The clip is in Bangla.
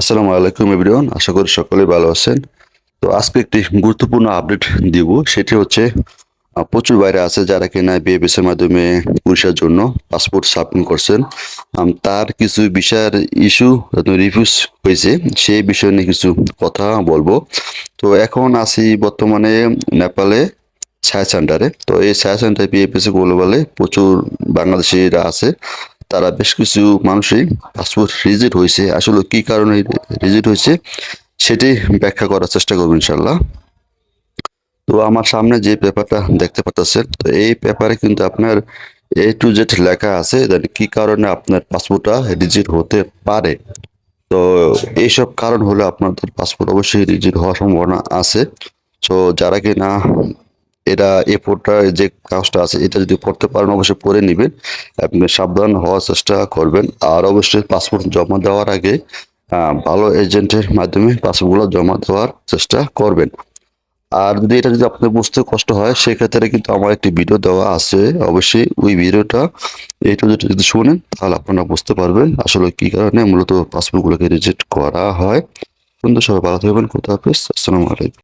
আসসালামু আলাইকুম এভরিওয়ান, আশা করি সকলে ভালো আছেন। তো আজকে একটি গুরুত্বপূর্ণ আপডেট দিব, সেটি হচ্ছে প্রচুর বাইরে আছে যারা কিনা বিএবিএস এর মাধ্যমে পুলিশের জন্য পাসপোর্ট সাবমিট করছেন। তার কিছু বিষয়ের ইস্যু রিভিউস হয়েছে, সেই বিষয় নিয়ে কিছু কথা বলব। তো এখন আছি বর্তমানে নেপালে ছায়া সেন্টারে। তো এই ছায়া সেন্টারে বিএপিএস গ্লোবালে প্রচুর বাংলাদেশিরা আছে। তারা বেশ কিছু মানুষই পাসপোর্ট রিজেক্ট হয়েছে। আসলে কি কারণে রিজেক্ট হয়েছে সেটি ব্যাখ্যা করার চেষ্টা করব ইনশাল্লাহ তো আমার সামনে যে পেপারটা দেখতে পাচ্ছেন তো এই পেপারে কিন্তু আপনার এ টু জেড লেখা আছে কি কারণে আপনার পাসপোর্টটা রিজেক্ট হতে পারে। তো এইসব কারণ হলে আপনাদের পাসপোর্ট অবশ্যই রিজেক্ট হওয়ার সম্ভাবনা আছে। তো যারা কি না এটা এ পোর্টটা যে কাজটা আছে, এটা যদি পড়তে পারেন, অবশ্যই পড়ে নেবেন। আপনি সাবধান হওয়ার চেষ্টা করবেন। আর অবশ্যই পাসপোর্ট জমা দেওয়ার আগে ভালো এজেন্টের মাধ্যমে পাসপোর্টগুলো জমা দেওয়ার চেষ্টা করবেন। আর যদি এটা যদি আপনার বুঝতে কষ্ট হয়, সেক্ষেত্রে কিন্তু আমার একটি ভিডিও দেওয়া আছে। অবশ্যই ওই ভিডিওটা এইটা যদি যদি শুনেন, তাহলে আপনারা বুঝতে পারবেন আসলে কি কারণে মূলত পাসপোর্টগুলোকে রিজেক্ট করা হয়। বন্ধু, সবাই ভালো থাকবেন। কোথাও হাফেজ। আসসালামু আলাইকুম।